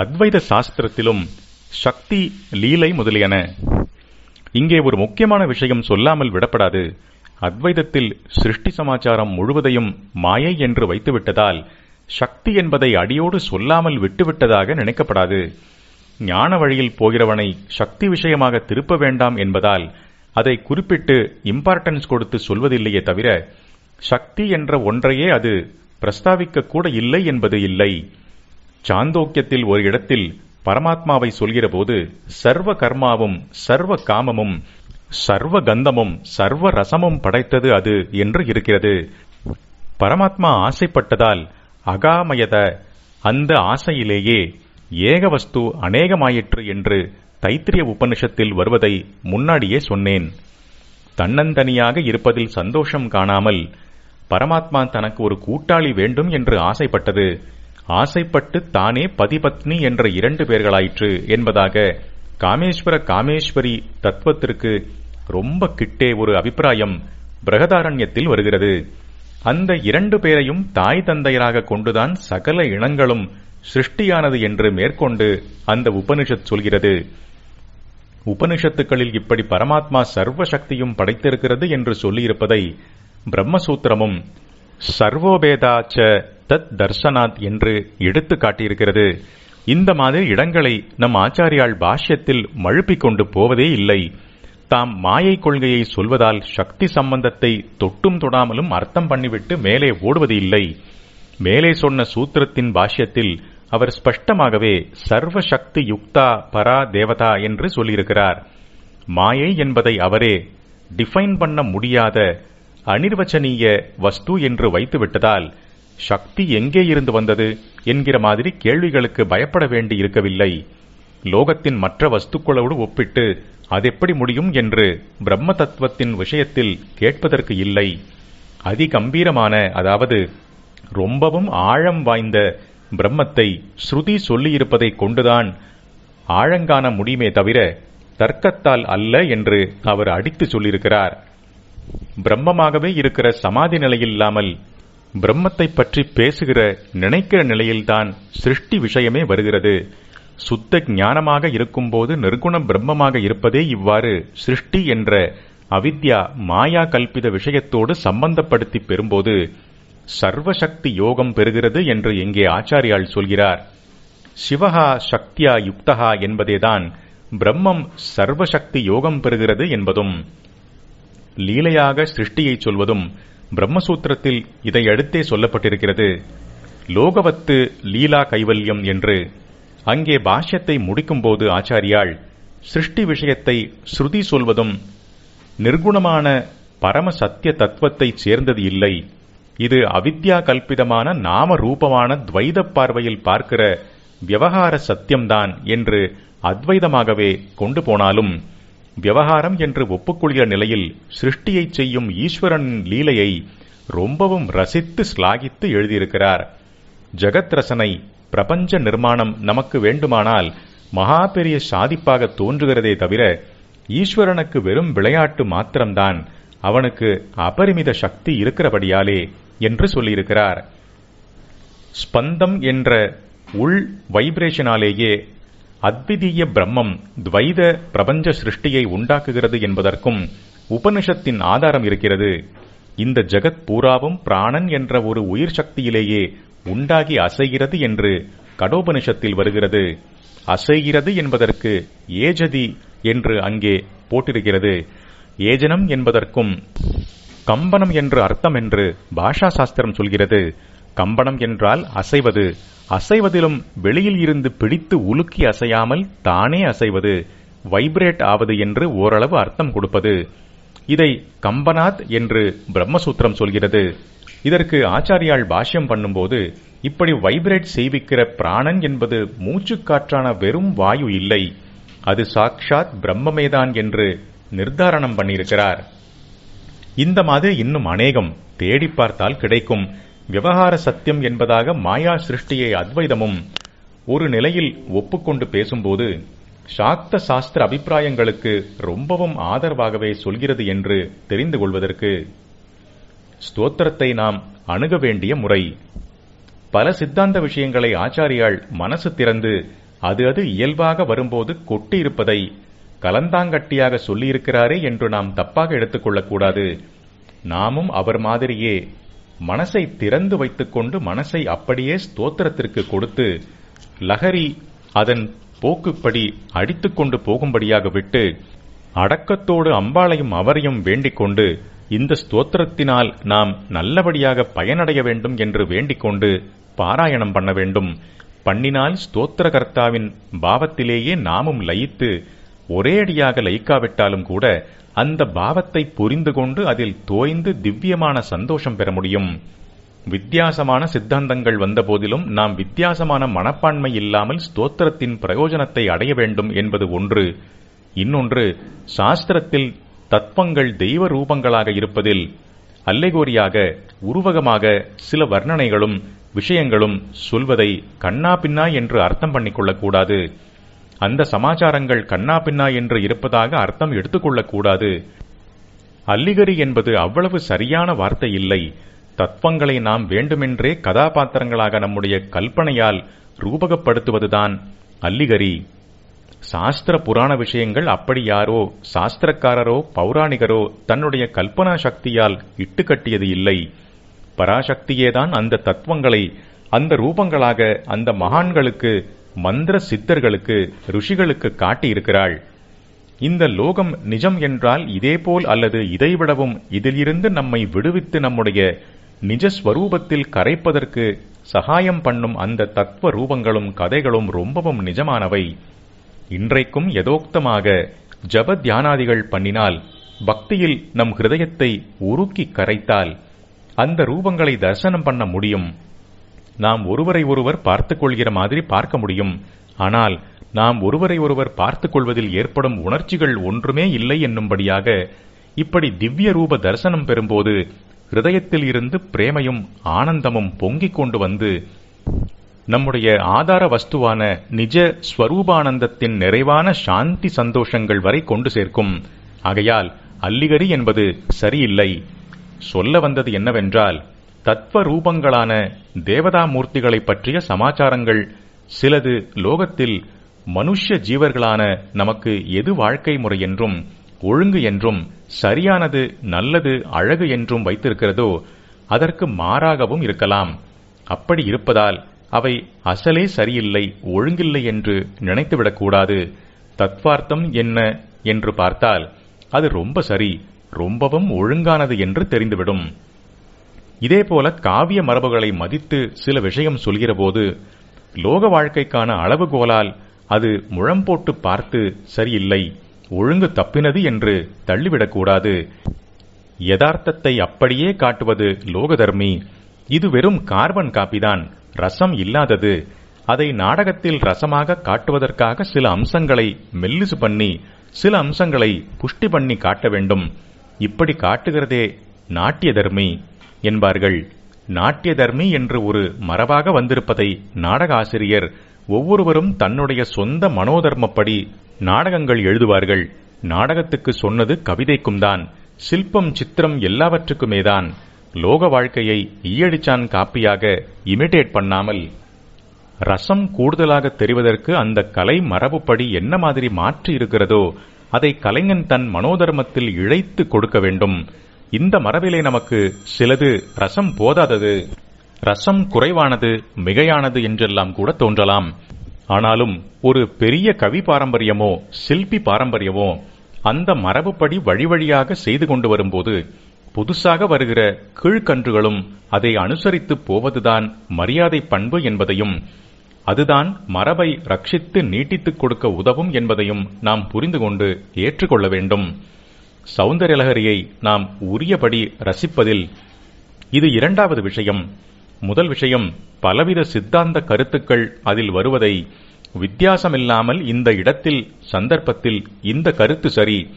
அத்வைத சாஸ்திரத்திலும் சக்தி லீலை முதலியன. இங்கே ஒரு முக்கியமான விஷயம் சொல்லாமல் விடப்படாது. அத்வைதத்தில் சிருஷ்டி சமாச்சாரம் முழுவதையும் மாயை என்று வைத்துவிட்டதால் சக்தி என்பதை அடியோடு சொல்லாமல் விட்டுவிட்டதாக நினைக்கப்படாது. ஞான வழியில் போகிறவனை சக்தி விஷயமாக திருப்ப வேண்டாம் என்பதால் அதை குறிப்பிட்டு இம்பார்ட்டன்ஸ் கொடுத்து சொல்வதில்லையே தவிர சக்தி என்ற ஒன்றையே அது பிரஸ்தாவிக்க கூட இல்லை என்பது இல்லை. சாந்தோக்கியத்தில் ஒரு இடத்தில் பரமாத்மாவை சொல்கிற போது சர்வ கர்மாவும் சர்வ காமமும் சர்வ கந்தமும் சர்வ ரசமும் படைத்தது அது என்று இருக்கிறது. பரமாத்மா ஆசைப்பட்டதால் அகாமயத அந்த ஆசையிலேயே ஏகவஸ்து அநேகமாயிற்று என்று தைத்திரிய உபனிஷத்தில் வருவதை முன்னாடியே சொன்னேன். தன்னந்தனியாக இருப்பதில் சந்தோஷம் காணாமல் பரமாத்மா தனக்கு ஒரு கூட்டாளி வேண்டும் என்று ஆசைப்பட்டது. ஆசைப்பட்டு தானே பதிபத்னி என்ற இரண்டு பேர்களாயிற்று என்பதாக காமேஸ்வர காமேஸ்வரி தத்துவத்திற்கு ரொம்ப கிட்டே ஒரு அபிப்பிராயம் பிரகதாரண்யத்தில் வருகிறது. அந்த இரண்டு பேரையும் தாய் தந்தையராக கொண்டுதான் சகல இனங்களும் சிருஷ்டியானது என்று மேற்கொண்டு அந்த உபனிஷத் சொல்கிறது. உபனிஷத்துக்களில் இப்படி பரமாத்மா சர்வ சக்தியும் படைத்திருக்கிறது என்று சொல்லியிருப்பதை பிரம்மசூத்திரமும் சர்வோபேதாச்ச தத் தர்சனாத் என்று எடுத்து காட்டியிருக்கிறது. இந்த மாதிரி இடங்களை நம் ஆச்சாரியால் பாஷ்யத்தில் மழுப்பிக் கொண்டு போவதே இல்லை. தாம் மாயை கொள்கையை சொல்வதால் சக்தி சம்பந்தத்தை தொட்டும் தொடாமலும் அர்த்தம் பண்ணிவிட்டு மேலே ஓடுவது இல்லை. மேலே சொன்ன சூத்திரத்தின் பாஷ்யத்தில் அவர் ஸ்பஷ்டமாகவே சர்வ சக்தி யுக்தா பரா தேவதா என்று சொல்லியிருக்கிறார். மாயை என்பதை அவரே டிஃபைன் பண்ண முடியாத அனிர்வச்சனீய வஸ்து என்று வைத்துவிட்டதால் சக்தி எங்கே இருந்து வந்தது என்கிற மாதிரி கேள்விகளுக்கு பயப்பட வேண்டி இருக்கவில்லை. லோகத்தின் மற்ற வஸ்துக்களோடு ஒப்பிட்டு அதெப்படி முடியும் என்று பிரம்ம தத்துவத்தின் விஷயத்தில் கேட்பதற்கு இல்லை. அதிகம்பீரமான அதாவது ரொம்பவும் ஆழம் வாய்ந்த பிரம்மத்தை ஸ்ருதி சொல்லியிருப்பதை கொண்டுதான் ஆழங்காண முடியுமே தவிர தர்க்கத்தால் அல்ல என்று அவர் அடித்து சொல்லியிருக்கிறார். பிரம்மமாகவே இருக்கிற சமாதி நிலையில் இல்லாமல் பிரம்மத்தை பற்றி பேசுகிற நினைக்கிற நிலையில்தான் சிருஷ்டி விஷயமே வருகிறது. சுத்த ஞானமாக இருக்கும்போது நிர்குணம் பிரம்மமாக இருப்பதே இவ்வாறு சிருஷ்டி என்ற அவித்யா மாயா கல்பித விஷயத்தோடு சம்பந்தப்படுத்தி பெறும்போது சர்வசக்தி யோகம் பெறுகிறது என்று இங்கே ஆச்சாரியால் சொல்கிறார். சிவஹா சக்தியா யுக்தகா என்பதேதான் பிரம்மம் சர்வசக்தி யோகம் பெறுகிறது என்பதும் லீலையாக சிருஷ்டியை சொல்வதும் பிரம்மசூத்திரத்தில் இதையடுத்தே சொல்லப்பட்டிருக்கிறது. லோகவத்து லீலா கைவல்யம் என்று அங்கே பாஷ்யத்தை முடிக்கும்போது ஆச்சாரியாள் சிருஷ்டி விஷயத்தை ஸ்ருதி சொல்வதும் நிர்குணமான பரம சத்திய தத்துவத்தைச் சேர்ந்தது இல்லை. இது அவித்யா கல்பிதமான நாம ரூபமான துவைத பார்வையில் பார்க்கிற விவகார சத்தியம்தான் என்று அத்வைதமாகவே கொண்டு போனாலும் விவகாரம் என்று ஒப்புக்கொள்கிற நிலையில் சிருஷ்டியை செய்யும் ஈஸ்வரன் லீலையை ரொம்பவும் ரசித்து ஸ்லாகித்து எழுதியிருக்கிறார். ஜெகத் ரசனை பிரபஞ்ச நிர்மாணம் நமக்கு வேண்டுமானால் மகா பெரிய சாதிப்பாக தோன்றுகிறதே தவிர ஈஸ்வரனுக்கு வெறும் விளையாட்டு மாத்திரம்தான் அவனுக்கு அபரிமித சக்தி இருக்கிறபடியாலே என்று சொல்லியிருக்கிறார். ஸ்பந்தம் என்ற உள் வைப்ரேஷனாலேயே அத்விதீய பிரம்மம் துவைத பிரபஞ்ச சிருஷ்டியை உண்டாக்குகிறது என்பதற்கும் உபனிஷத்தின் ஆதாரம் இருக்கிறது. இந்த ஜெகத் பூராவும் பிராணன் என்ற ஒரு உயிர் சக்தியிலேயே உண்டாகி அசைகிறது என்று கடோபனிஷத்தில் வருகிறது. அசைகிறது என்பதற்கு ஏஜதி என்று அங்கே போட்டிருக்கிறது. ஏஜனம் என்பதற்கும் கம்பனம் என்று அர்த்தம் என்று பாஷா சாஸ்திரம் சொல்கிறது. கம்பனம் என்றால் அசைவது. அசைவதிலும் வெளியில் இருந்து பிடித்து உலுக்கி அசையாமல் தானே அசைவது. வைப்ரேட் ஆவது என்று ஓரளவு அர்த்தம் கொடுப்பது. இதை கம்பனாத் என்று பிரம்மசூத்திரம் சொல்கிறது. இதற்கு ஆச்சாரியால் பாஷ்யம் பண்ணும்போது இப்படி வைப்ரேட் செய்விக்கிற பிராணன் என்பது மூச்சுக்காற்றான வெறும் வாயு இல்லை. அது சாக்ஷாத் பிரம்மமேதான் என்று நிர்தாரணம் பண்ணியிருக்கிறார். இந்த மாதிரி இன்னும் அநேகம். தேடி பார்த்தால் கிடைக்கும். விவகார சத்தியம் என்பதாக மாயா சிருஷ்டியை அத்வைதமும் ஒரு நிலையில் ஒப்புக்கொண்டு பேசும்போது சாக்த சாஸ்திர அபிப்பிராயங்களுக்கு ரொம்பவும் ஆதரவாகவே சொல்கிறது என்று தெரிந்து கொள்வதற்கு ஸ்தோத்திரத்தை நாம் அணுக வேண்டிய முறை. பல சித்தாந்த விஷயங்களை ஆச்சாரியால் மனசு திறந்து அது அது இயல்பாக வரும்போது கொட்டியிருப்பதை கலந்தாங்கட்டியாக சொல்லியிருக்கிறாரே என்று நாம் தப்பாக எடுத்துக்கொள்ளக்கூடாது. நாமும் அவர் மாதிரியே மனசை திறந்து வைத்துக்கொண்டு மனசை அப்படியே ஸ்தோத்திரத்திற்கு கொடுத்து லஹரி அதன் போக்குப்படி அடித்துக்கொண்டு போகும்படியாக விட்டு அடக்கத்தோடு அம்பாளையும் அவரையும் வேண்டிக் கொண்டு இந்த ஸ்தோத்திரத்தினால் நாம் நல்லபடியாக பயனடைய வேண்டும் என்று வேண்டிக் கொண்டு பாராயணம் பண்ண வேண்டும். பண்ணினால் ஸ்தோத்திரகர்த்தாவின் பாவத்திலேயே நாமும் லயித்து ஒரே அடியாக லயிக்காவிட்டாலும் கூட அந்த பாவத்தை புரிந்து கொண்டு அதில் தோய்ந்து திவ்யமான சந்தோஷம் பெற முடியும். வித்தியாசமான சித்தாந்தங்கள் வந்தபோதிலும் நாம் வித்தியாசமான மனப்பான்மை இல்லாமல் ஸ்தோத்திரத்தின் பிரயோஜனத்தை அடைய வேண்டும் என்பது ஒன்று. இன்னொன்று சாஸ்திரத்தில் தத்துவங்கள் தெய்வ ரூபங்களாக இருப்பதில் அல்லெகோரியாக உருவகமாக சில வர்ணனைகளும் விஷயங்களும் சொல்வதை கண்ணா பின்னா என்று அர்த்தம் பண்ணிக்கொள்ளக்கூடாது. அந்த சமாச்சாரங்கள் கண்ணா பின்னா என்று இருப்பதாக அர்த்தம் எடுத்துக்கொள்ளக்கூடாது. அல்லிகரி என்பது அவ்வளவு சரியான வார்த்தை இல்லை. தத்துவங்களை நாம் வேண்டுமென்றே கதாபாத்திரங்களாக நம்முடைய கல்பனையால் ரூபகப்படுத்துவதுதான் அல்லிகரி. சாஸ்திர புராண விஷயங்கள் அப்படி யாரோ சாஸ்திரக்காரரோ பௌராணிகரோ தன்னுடைய கல்பனா சக்தியால் இட்டுக்கட்டியது இல்லை. பராசக்தியேதான் அந்த தத்துவங்களை அந்த ரூபங்களாக அந்த மகான்களுக்கு மந்திர சித்தர்களுக்கு ருஷிகளுக்கு காட்டியிருக்கிறாள். இந்த லோகம் நிஜம் என்றால் இதேபோல் அல்லது இதைவிடவும் இதிலிருந்து நம்மை விடுவித்து நம்முடைய நிஜஸ்வரூபத்தில் கரைப்பதற்கு சகாயம் பண்ணும் அந்த தத்துவ ரூபங்களும் கதைகளும் ரொம்பவும் நிஜமானவை. இன்றைக்கும் யதோக்தமாக ஜப தியானாதிகள் பண்ணினால் பக்தியில் நம் ஹிருதயத்தை உருக்கி கரைத்தால் அந்த ரூபங்களை தரிசனம் பண்ண முடியும். நாம் ஒருவரை ஒருவர் பார்த்துக் கொள்கிற மாதிரி பார்க்க முடியும். ஆனால் நாம் ஒருவரை ஒருவர் பார்த்துக் கொள்வதில் ஏற்படும் உணர்ச்சிகள் ஒன்றுமே இல்லை என்னும்படியாக இப்படி திவ்ய ரூப தரிசனம் பெறும்போது ஹிருதயத்தில் இருந்து பிரேமையும் ஆனந்தமும் பொங்கிக் கொண்டு வந்து நம்முடைய ஆதார வஸ்துவான நிஜ ஸ்வரூபானந்தத்தின் நிறைவான சாந்தி சந்தோஷங்கள் வரை கொண்டு சேர்க்கும். ஆகையால் அல்லிகரி என்பது சரியில்லை. சொல்ல வந்தது என்னவென்றால் தத்துவ ரூபங்களான தேவதா மூர்த்திகளை பற்றிய சமாச்சாரங்கள் சிலது லோகத்தில் மனுஷ்ய ஜீவர்களான நமக்கு எது வாழ்க்கை முறை என்றும் ஒழுங்கு என்றும் சரியானது நல்லது அழகு என்றும் வைத்திருக்கிறதோ அதற்கு மாறாகவும் இருக்கலாம். அப்படி இருப்பதால் அவை அசலே சரியில்லை ஒழுங்கில்லை என்று நினைத்துவிடக்கூடாது. தத்வார்த்தம் என்ன என்று பார்த்தால் அது ரொம்ப சரி ரொம்பவும் ஒழுங்கானது என்று தெரிந்துவிடும். இதேபோல காவிய மரபுகளை மதித்து சில விஷயம் சொல்கிறபோது லோக வாழ்க்கைக்கான அளவுகோலால் அது முழம் போட்டு பார்த்து சரியில்லை ஒழுங்கு தப்பினது என்று தள்ளிவிடக்கூடாது. யதார்த்தத்தை அப்படியே காட்டுவது லோகதர்மி. இது வெறும் கார்பன் காப்பிதான் ரசம் இல்லாதது. அதை நாடகத்தில் ரசமாக காட்டுவதற்காக சில அம்சங்களை மெல்லிசு பண்ணி சில அம்சங்களை புஷ்டி பண்ணி காட்ட வேண்டும். இப்படி காட்டுகிறதே நாட்டிய தர்மி என்பார்கள். நாட்டிய தர்மி என்று ஒரு மரபாக வந்திருப்பதை நாடக ஆசிரியர் ஒவ்வொருவரும் தன்னுடைய சொந்த மனோதர்மப்படி நாடகங்கள் எழுதுவார்கள். நாடகத்துக்கு சொன்னது கவிதைக்கும் தான் சில்பம் சித்திரம் எல்லாவற்றுக்குமேதான். லோக வாழ்க்கையை ஈயடிச்சான் காப்பியாக இமிட்டேட் பண்ணாமல். ரசம் கூடுதலாக தெரிவதற்கு அந்த கலை மரபுப்படி என்ன மாதிரி மாற்றி இருக்கிறதோ அதை கலைஞன் தன் மனோதர்மத்தில் இழைத்து கொடுக்க வேண்டும். இந்த மரபிலே நமக்கு சிலது ரசம் போதாதது. ரசம் குறைவானது மிகையானது என்றெல்லாம் கூட தோன்றலாம். ஆனாலும் ஒரு பெரிய கவி பாரம்பரியமோ சில்பி பாரம்பரியமோ அந்த மரபுப்படி வழி வழியாக செய்து கொண்டு வரும்போது புதுசாக வருகிற கீழ்கன்றுகளும் அதை அனுசரித்து போவதுதான் மரியாதை பண்பு என்பதையும் அதுதான் மரபை ரட்சித்து நீட்டித்துக் கொடுக்க உதவும் என்பதையும் நாம் புரிந்து கொண்டு ஏற்றுக்கொள்ள வேண்டும். சௌந்தர்யலகரியை நாம் உரியபடி ரசிப்பதில் இது இரண்டாவது விஷயம். முதல் விஷயம் பலவித சித்தாந்த கருத்துக்கள் அதில் வருவதை வித்தியாசமில்லாமல் இந்த இடத்தில் சந்தர்ப்பத்தில் இந்த கருத்து சரி.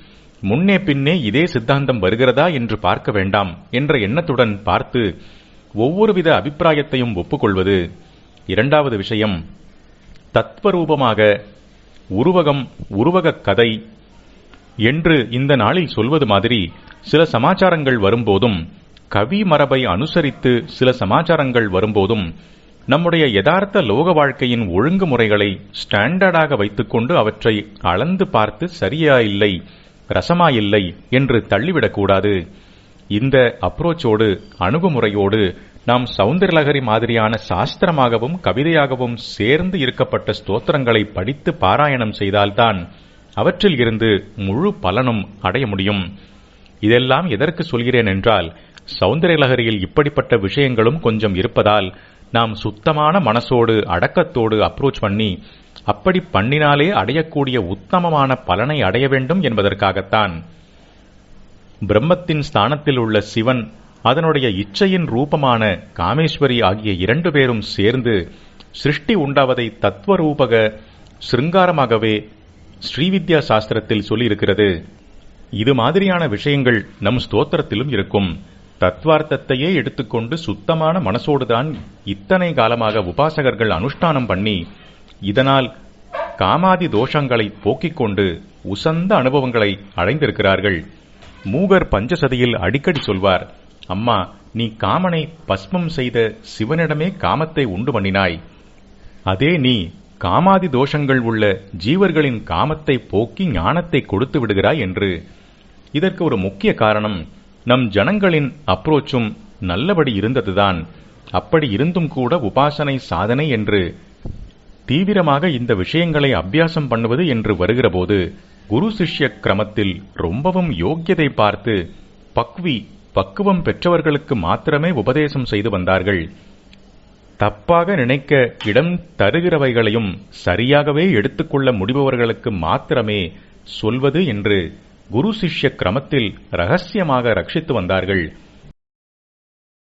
முன்னே பின்னே இதே சித்தாந்தம் வருகிறதா என்று பார்க்க வேண்டாம் என்ற எண்ணத்துடன் பார்த்து ஒவ்வொருவித அபிப்பிராயத்தையும் ஒப்புக்கொள்வது. இரண்டாவது விஷயம் தத்வரூபமாக உருவகம் உருவகக் கதை என்று இந்த நாளில் சொல்வது மாதிரி சில சமாச்சாரங்கள் வரும்போதும் கவி மரபை அனுசரித்து சில சமாச்சாரங்கள் வரும்போதும் நம்முடைய யதார்த்த லோக வாழ்க்கையின் ஒழுங்குமுறைகளை ஸ்டாண்டர்டாக வைத்துக்கொண்டு அவற்றை அளந்து பார்த்து சரியா இல்லை ரசமா இல்லை என்று தள்ளிவிடக்கூடாது இந்த அப்ரோச்சோடு அணுகுமுறையோடு நாம் சௌந்தரலகரி மாதிரியான சாஸ்திரமாகவும் கவிதையாகவும் சேர்ந்து இருக்கப்பட்ட ஸ்தோத்திரங்களை படித்து பாராயணம் செய்தால்தான் அவற்றில் இருந்து முழு பலனும் அடைய முடியும். இதெல்லாம் எதற்கு சொல்கிறேன் என்றால் சௌந்தரலகரியில் இப்படிப்பட்ட விஷயங்களும் கொஞ்சம் இருப்பதால் நாம் சுத்தமான மனசோடு அடக்கத்தோடு அப்ரோச் பண்ணி அப்படி பண்ணினாலே அடையக்கூடிய உத்தமமான பலனை அடைய வேண்டும் என்பதற்காகத்தான். பிரம்மத்தின் ஸ்தானத்தில் உள்ள சிவன் அதனுடைய இச்சையின் ரூபமான காமேஸ்வரி ஆகிய இரண்டு பேரும் சேர்ந்து சிருஷ்டி உண்டாவதை தத்துவரூபக சிருங்காரமாகவே ஸ்ரீவித்யா சாஸ்திரத்தில் சொல்லியிருக்கிறது இது மாதிரியான விஷயங்கள் நம் ஸ்தோத்திரத்திலும் இருக்கும். தத்வார்த்தத்தையே எடுத்துக்கொண்டு சுத்தமான மனசோடுதான் இத்தனை காலமாக உபாசகர்கள் அனுஷ்டானம் பண்ணி இதனால் காமாதி தோஷங்களை போக்கிக் கொண்டு உசந்த அனுபவங்களை அடைந்திருக்கிறார்கள். மூகர் பஞ்சசதியில் அடிக்கடி சொல்வார் அம்மா நீ காமனை பஸ்மம் செய்த சிவனிடமே காமத்தை உண்டு பண்ணினாய். அதே நீ காமாதி தோஷங்கள் உள்ள ஜீவர்களின் காமத்தை போக்கி ஞானத்தை கொடுத்து விடுகிறாய் என்று. இதற்கு ஒரு முக்கிய காரணம் நம் ஜனங்களின் அப்ரோச்சும் நல்லபடி இருந்ததுதான். அப்படி இருந்தும் கூட உபாசனை சாதனை என்று தீவிரமாக இந்த விஷயங்களை அபியாசம் பண்ணுவது என்று வருகிறபோது குரு சிஷ்ய கிரமத்தில் ரொம்பவும் யோக்கியதை பார்த்து பக்வி பக்குவம் பெற்றவர்களுக்கு மாத்திரமே உபதேசம் செய்து வந்தார்கள். தப்பாக நினைக்க இடம் தருகிறவைகளையும் சரியாகவே எடுத்துக்கொள்ள முடிபவர்களுக்கு மாத்திரமே சொல்வது என்று குரு சிஷ்ய கிரமத்தில் ரகசியமாக ரட்சித்து வந்தார்கள்.